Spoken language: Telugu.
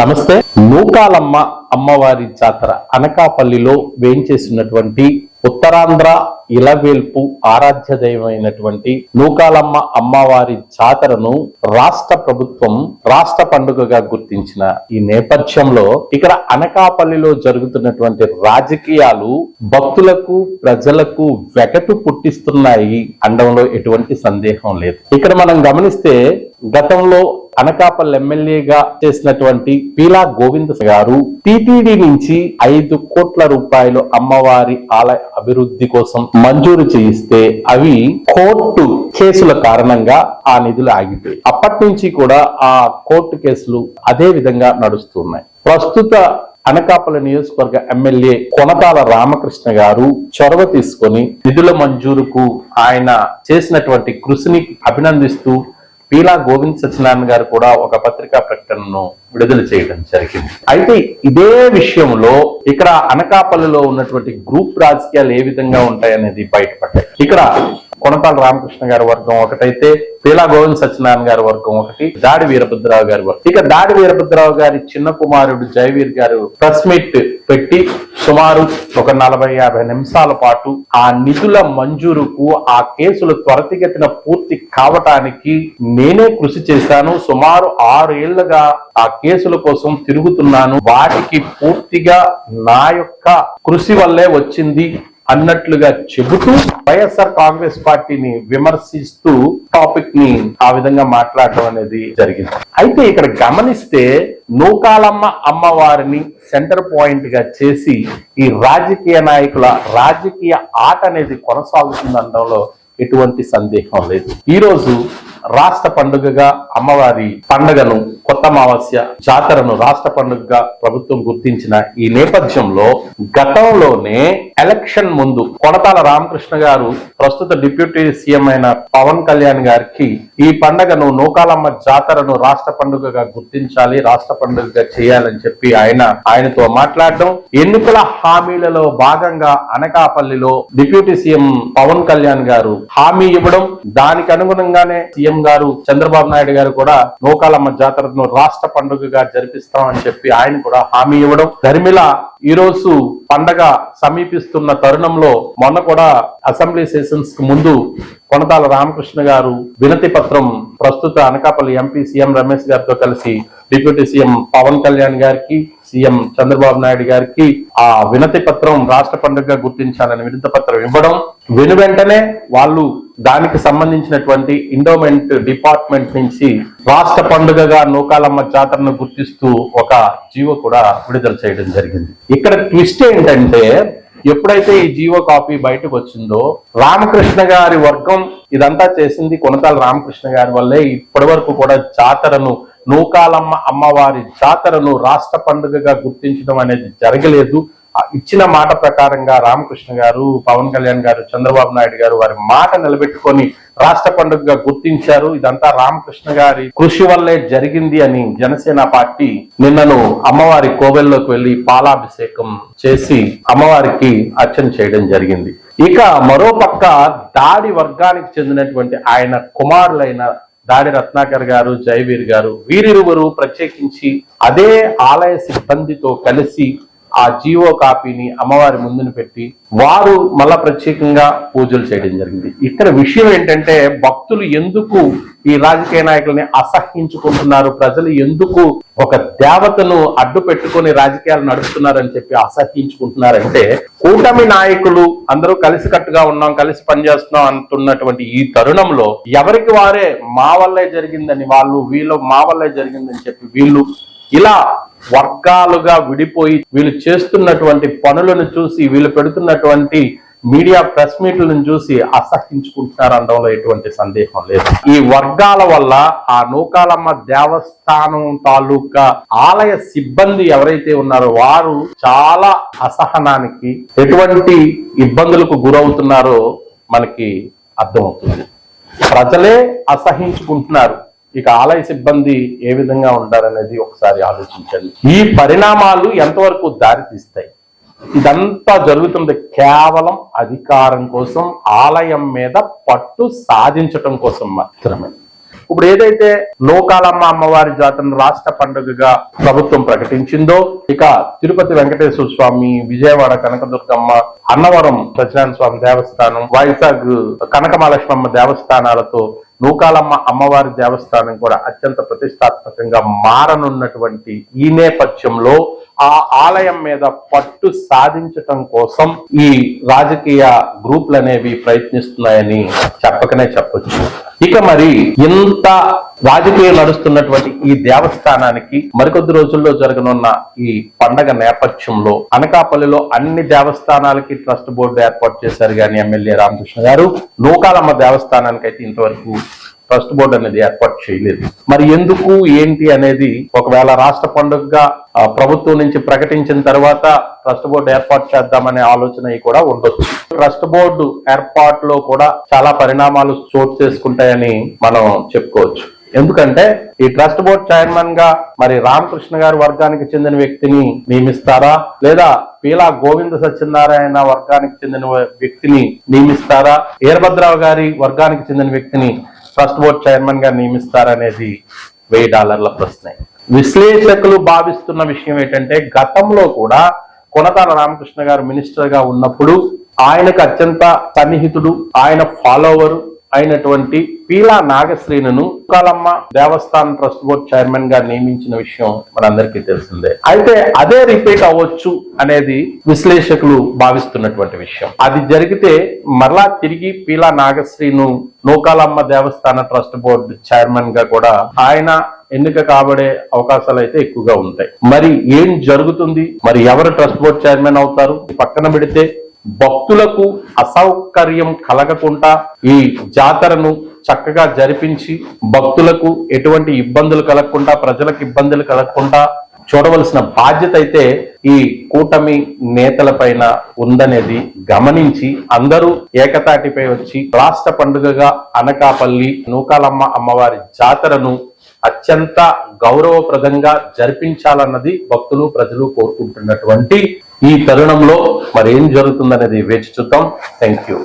నమస్తే. నూకాలమ్మ అమ్మవారి జాతర అనకాపల్లిలో వేయించేసినటువంటి ఉత్తరాంధ్ర ఇలవేల్పు ఆరాధ్య దైవమైనటువంటి నూకాలమ్మ అమ్మవారి జాతరను రాష్ట్ర ప్రభుత్వం రాష్ట్ర పండుగగా గుర్తించిన ఈ నేపథ్యంలో ఇక్కడ అనకాపల్లిలో జరుగుతున్నటువంటి రాజకీయాలు భక్తులకు ప్రజలకు వెగటు పుట్టిస్తున్నాయి అండంలో ఎటువంటి సందేహం లేదు. ఇక్కడ మనం గమనిస్తే గతంలో అనకాపల్లి ఎమ్మెల్యేగా చేసినటువంటి పీలా గోవింద గారు టిటిడి నుంచి ఐదు కోట్ల రూపాయలు అమ్మవారి ఆలయ అభివృద్ధి కోసం మంజూరు చేయిస్తే అవి కోర్టు కేసుల కారణంగా ఆ నిధులు ఆగిపోయాయి. అప్పటి నుంచి కూడా ఆ కోర్టు కేసులు అదే విధంగా నడుస్తున్నాయి. ప్రస్తుత అనకాపల్లి నియోజకవర్గ ఎమ్మెల్యే కొనతాల రామకృష్ణ గారు చొరవ తీసుకొని నిధుల మంజూరుకు ఆయన చేసినటువంటి కృషిని అభినందిస్తూ పీలా గోవింద్ సత్యనారాయణ గారు కూడా ఒక పత్రికా ప్రకటనను విడుదల చేయడం జరిగింది. అయితే ఇదే విషయంలో ఇక్కడ అనకాపల్లిలో ఉన్నటువంటి గ్రూప్ రాజకీయాలు ఏ విధంగా ఉంటాయనేది బయటపడ్డాయి. ఇక్కడ కొనతాల రామకృష్ణ గారి వర్గం ఒకటైతే పీలా గోవింద్ సత్యనారాయణ గారి వర్గం ఒకటి దాడి వీరభద్రరావు గారి వర్గం. ఇక దాడి వీరభద్రరావు గారి చిన్న కుమారుడు జయవీర్ గారు ప్రెస్ మీట్ పెట్టి సుమారు ఒక నలభై యాభై నిమిషాల పాటు ఆ నిధుల మంజూరుకు ఆ కేసులు త్వరితగతిన పూర్తి కావటానికి నేనే కృషి చేశాను. సుమారు ఆరు ఏళ్ళుగా ఆ కేసుల కోసం తిరుగుతున్నాను. వాటికి పూర్తిగా నా యొక్క కృషి వల్లే వచ్చింది. అన్నట్లుగా చెబుతూ వైఎస్ఆర్ కాంగ్రెస్ పార్టీని విమర్శిస్తూ టాపిక్ని ఆ విధంగా మాట్లాడటం అనేది జరిగింది. అయితే ఇక్కడ గమనిస్తే నూకాలమ్మ అమ్మవారిని సెంటర్ పాయింట్గా చేసి ఈ రాజకీయ నాయకుల రాజకీయ ఆట అనేది కొనసాగుతుందనడంలో ఎటువంటి సందేహం లేదు. ఈ రోజు రాష్ట్ర పండుగగా అమ్మవారి పండుగను కొత్త అమావాస్య జాతరను రాష్ట్ర పండుగగా ప్రభుత్వం గుర్తించిన ఈ నేపథ్యంలో గతంలోనే ఎలక్షన్ ముందు కొడతాల రామకృష్ణ గారు ప్రస్తుత డిప్యూటీ సీఎం అయిన పవన్ కళ్యాణ్ గారికి ఈ పండుగను నూకాలమ్మ జాతరను రాష్ట్ర పండుగగా గుర్తించాలి రాష్ట్ర పండుగగా చేయాలని చెప్పి ఆయన ఆయనతో మాట్లాడడం. ఎన్నికల హామీలలో భాగంగా అనకాపల్లిలో డిప్యూటీ సీఎం పవన్ కళ్యాణ్ గారు హామీ ఇవ్వడం. దానికి అనుగుణంగానే సీఎం గారు చంద్రబాబు నాయుడు గారు కూడా నూకాలమ్మ జాతరను రాష్ట్ర పండుగగా జరిపిస్తామని చెప్పి ఆయన కూడా హామీ ఇవ్వడం. ధర్మిల ఈరోజు పండగ సమీపిస్తున్న తరుణంలో మొన్న కూడా అసెంబ్లీ సెషన్స్కు ముందు కొనతాల రామకృష్ణ గారు వినతి పత్రం ప్రస్తుత అనకాపల్లి ఎంపీ సీఎం రమేష్ గారితో కలిసి డిప్యూటీ సీఎం పవన్ కళ్యాణ్ గారికి సీఎం చంద్రబాబు నాయుడు గారికి ఆ వినతి పత్రం రాష్ట్ర పండుగగా గుర్తించాలని వినతి పత్రం ఇవ్వడం. వెను వెంటనే వాళ్ళు దానికి సంబంధించినటువంటి ఇండోమెంట్ డిపార్ట్మెంట్ నుంచి రాష్ట్ర పండుగగా నూకాలమ్మ జాతరను గుర్తిస్తూ ఒక జీవో కూడా విడుదల చేయడం జరిగింది. ఇక్కడ ట్విస్ట్ ఏంటంటే ఎప్పుడైతే ఈ జీవో కాపీ బయటకు వచ్చిందో రామకృష్ణ గారి వర్గం ఇదంతా చేసింది కొనతాల రామకృష్ణ గారి వల్లే. ఇప్పటి వరకు కూడా జాతరను నూకాలమ్మ అమ్మవారి జాతరను రాష్ట్ర పండుగగా గుర్తించడం అనేది జరగలేదు. ఇచ్చిన మాట ప్రకారంగా రామకృష్ణ గారు పవన్ కళ్యాణ్ గారు చంద్రబాబు నాయుడు గారు వారి మాట నిలబెట్టుకొని రాష్ట్ర పండుగగా గుర్తించారు. ఇదంతా రామకృష్ణ గారి కృషి వల్లే జరిగింది అని జనసేన పార్టీ నిన్నను అమ్మవారి కోవెల్లోకి వెళ్ళి పాలాభిషేకం చేసి అమ్మవారికి అర్చన చేయడం జరిగింది. ఇక మరోపక్క దాడి వర్గానికి చెందినటువంటి ఆయన కుమారులైన దాడి రత్నాకర్ గారు జయవీర్ గారు వీరిరువురు ప్రత్యేకించి అదే ఆలయ సిబ్బందితో కలిసి ఆ జీవో కాపీని అమ్మవారి ముందున పెట్టి వారు మళ్ళా ప్రత్యేకంగా పూజలు చేయడం జరిగింది. ఇక్కడ విషయం ఏంటంటే భక్తులు ఎందుకు ఈ రాజకీయ నాయకుల్ని అసహించుకుంటున్నారు? ప్రజలు ఎందుకు ఒక దేవతను అడ్డు పెట్టుకొని రాజకీయాలు నడుపుతున్నారని చెప్పి అసహించుకుంటున్నారంటే కూటమి నాయకులు అందరూ కలిసికట్టుగా ఉన్నాం కలిసి పనిచేస్తున్నాం అంటున్నటువంటి ఈ తరుణంలో ఎవరికి వారే మా వల్లే జరిగిందని వాళ్ళు వీళ్ళు మా వల్లే జరిగిందని చెప్పి వీళ్ళు ఇలా వర్గాలుగా విడిపోయి వీళ్ళు చేస్తున్నటువంటి పనులను చూసి వీళ్ళు పెడుతున్నటువంటి మీడియా ప్రెస్ మీట్లను చూసి అసహించుకుంటున్నారు అనడంలో ఎటువంటి సందేహం లేదు. ఈ వర్గాల వల్ల ఆ నూకాలమ్మ దేవస్థానం తాలూకా ఆలయ సిబ్బంది ఎవరైతే ఉన్నారో వారు చాలా అసహనానికి ఎటువంటి ఇబ్బందులకు గురవుతున్నారో మనకి అర్థమవుతుంది. ప్రజలే అసహించుకుంటున్నారు. ఇక ఆలయ సిబ్బంది ఏ విధంగా ఉంటారనేది ఒకసారి ఆలోచించండి. ఈ పరిణామాలు ఎంతవరకు దారితీస్తాయి? ఇదంతా జరుగుతుంది కేవలం అధికారం కోసం ఆలయం మీద పట్టు సాధించటం కోసం మాత్రమే. ఇప్పుడు ఏదైతే లోకాలమ్మ అమ్మవారి జాతరను రాష్ట్ర పండుగగా ప్రభుత్వం ప్రకటించిందో ఇక తిరుపతి వెంకటేశ్వర స్వామి విజయవాడ కనకదుర్గమ్మ అన్నవరం సత్యనారాయణ స్వామి దేవస్థానం వైజాగ్ కనకమహాలక్ష్మమ్మ దేవస్థానాలతో నూకాలమ్మ అమ్మవారి దేవస్థానం కూడా అత్యంత ప్రతిష్టాత్మకంగా మారనున్నటువంటి ఈ నేపథ్యంలో ఆ ఆలయం మీద పట్టు సాధించటం కోసం ఈ రాజకీయ గ్రూపులు అనేవి ప్రయత్నిస్తున్నాయని చెప్పకనే చెప్పొచ్చు. ఇక మరి ఇంత రాజకీయం నడుస్తున్నటువంటి ఈ దేవస్థానానికి మరికొద్ది రోజుల్లో జరగనున్న ఈ పండగ నేపథ్యంలో అనకాపల్లిలో అన్ని దేవస్థానాలకి ట్రస్ట్ బోర్డు ఏర్పాటు చేశారు కానీ ఎమ్మెల్యే రామకృష్ణ గారు. నూకాలమ్మ దేవస్థానానికి అయితే ఇంతవరకు ట్రస్ట్ బోర్డు అనేది ఏర్పాటు చేయలేదు. మరి ఎందుకు ఏంటి అనేది ఒకవేళ రాష్ట్ర పండుగగా ప్రభుత్వం నుంచి ప్రకటించిన తర్వాత ట్రస్ట్ బోర్డు ఏర్పాటు చేద్దామనే ఆలోచన కూడా ఉండొచ్చు. ట్రస్ట్ బోర్డు ఏర్పాటులో కూడా చాలా పరిణామాలు చోటు చేసుకుంటాయని మనం చెప్పుకోవచ్చు. ఎందుకంటే ఈ ట్రస్ట్ బోర్డ్ చైర్మన్గా మరి రామకృష్ణ గారి వర్గానికి చెందిన వ్యక్తిని నియమిస్తారా? లేదా పీలా గోవింద సత్యనారాయణ వర్గానికి చెందిన వ్యక్తిని నియమిస్తారా? వీరభద్రరావు గారి వర్గానికి చెందిన వ్యక్తిని ట్రస్ట్ బోర్డ్ చైర్మన్గా నియమిస్తారనేది వెయ్యి డాలర్ల ప్రశ్నే. విశ్లేషకులు భావిస్తున్న విషయం ఏంటంటే గతంలో కూడా కొనతాల రామకృష్ణ గారు మినిస్టర్గా ఉన్నప్పుడు ఆయనకు అత్యంత సన్నిహితుడు ఆయన ఫాలోవర్ అయినటువంటి పీలా నాగశ్రీను కాలమ్మ దేవస్థానం ట్రస్ట్ బోర్డ్ చైర్మన్గా నియమించిన విషయం మనందరికీ తెలిసిందే. అయితే అదే రిపీట్ అవ్వచ్చు అనేది విశ్లేషకులు భావిస్తున్నటువంటి విషయం. అది జరిగితే మరలా తిరిగి పీలా నాగశ్రీను నూకాలమ్మ దేవస్థాన ట్రస్ట్ బోర్డు చైర్మన్గా కూడా ఆయన ఎన్నిక కాబడే అవకాశాలు అయితే ఎక్కువగా ఉంటాయి. మరి ఏం జరుగుతుంది? మరి ఎవరు ట్రస్ట్ బోర్డ్ చైర్మన్ అవుతారు? పక్కన పెడితే భక్తులకు అసౌకర్యం కలగకుండా ఈ జాతరను చక్కగా జరిపించి భక్తులకు ఎటువంటి ఇబ్బందులు కలగకుండా ప్రజలకు ఇబ్బందులు కలగకుండా చూడవలసిన బాధ్యత అయితే ఈ కూటమి నేతల పైన ఉందనేది గమనించి అందరూ ఏకతాటిపై వచ్చి రాష్ట్ర పండుగగా అనకాపల్లి నూకాలమ్మ అమ్మవారి జాతరను అత్యంత గౌరవప్రదంగా జరిపించాలన్నది భక్తులు ప్రజలు కోరుకుంటున్నటువంటి ఈ తరుణంలో మరి ఏం జరుగుతుందనేది వేచి చూద్దాం. Thank you